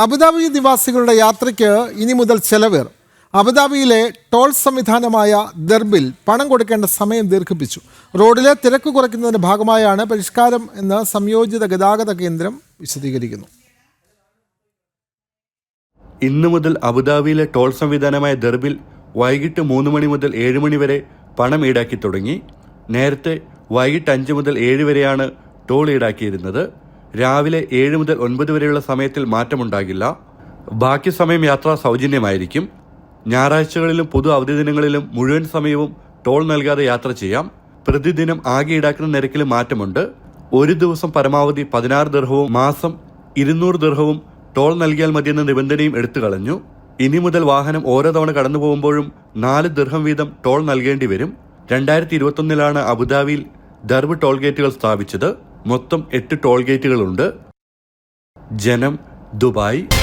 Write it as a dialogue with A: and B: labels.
A: Abu Dhabi നിവാസികളുടെ യാത്രയ്ക്ക് ഇനി മുതൽ ചെലവേർ അബുദാബിയിലെ ടോൾ സംവിധാനമായ ദർബിൽ പണം കൊടുക്കേണ്ട സമയം ദീർഘിപ്പിച്ചു. റോഡിലെ തിരക്ക് കുറയ്ക്കുന്നതിന്റെ ഭാഗമായാണ് പരിഷ്കാരം എന്ന് സംയോജിത ഗതാഗത കേന്ദ്രം വിശദീകരിക്കുന്നു.
B: ഇന്നു മുതൽ അബുദാബിയിലെ ടോൾ സംവിധാനമായ ദർബിൽ വൈകിട്ട് മൂന്ന് മണി മുതൽ ഏഴ് മണി വരെ പണം ഈടാക്കി തുടങ്ങി. നേരത്തെ വൈകിട്ട് അഞ്ച് മുതൽ ഏഴ് വരെയാണ് ടോൾ ഈടാക്കിയിരുന്നത്. രാവിലെ ഏഴ് മുതൽ ഒൻപത് വരെയുള്ള സമയത്തിൽ മാറ്റമുണ്ടാകില്ല. ബാക്കി സമയം യാത്ര സൗജന്യമായിരിക്കും. ഞായറാഴ്ചകളിലും പൊതു അവധി ദിനങ്ങളിലും മുഴുവൻ സമയവും ടോൾ നൽകാതെ യാത്ര ചെയ്യാം. പ്രതിദിനം ആകെ ഈടാക്കുന്ന നിരക്കിൽ മാറ്റമുണ്ട്. ഒരു ദിവസം പരമാവധി പതിനാറ് ദർഹവും മാസം ഇരുന്നൂറ് ദർഹവും ടോൾ നൽകിയാൽ മതിയെന്ന നിബന്ധനയും എടുത്തു കളഞ്ഞു. ഇനി മുതൽ വാഹനം ഓരോ തവണ കടന്നു പോകുമ്പോഴും നാല് ദർഹം വീതം ടോൾ നൽകേണ്ടി വരും. രണ്ടായിരത്തി ഇരുപത്തൊന്നിലാണ് അബുദാബിയിൽ ദർബ് ടോൾ ഗേറ്റുകൾ സ്ഥാപിച്ചത്. മൊത്തം എട്ട് ടോൾ ഗേറ്റുകളുണ്ട്. ജനം ദുബായ്.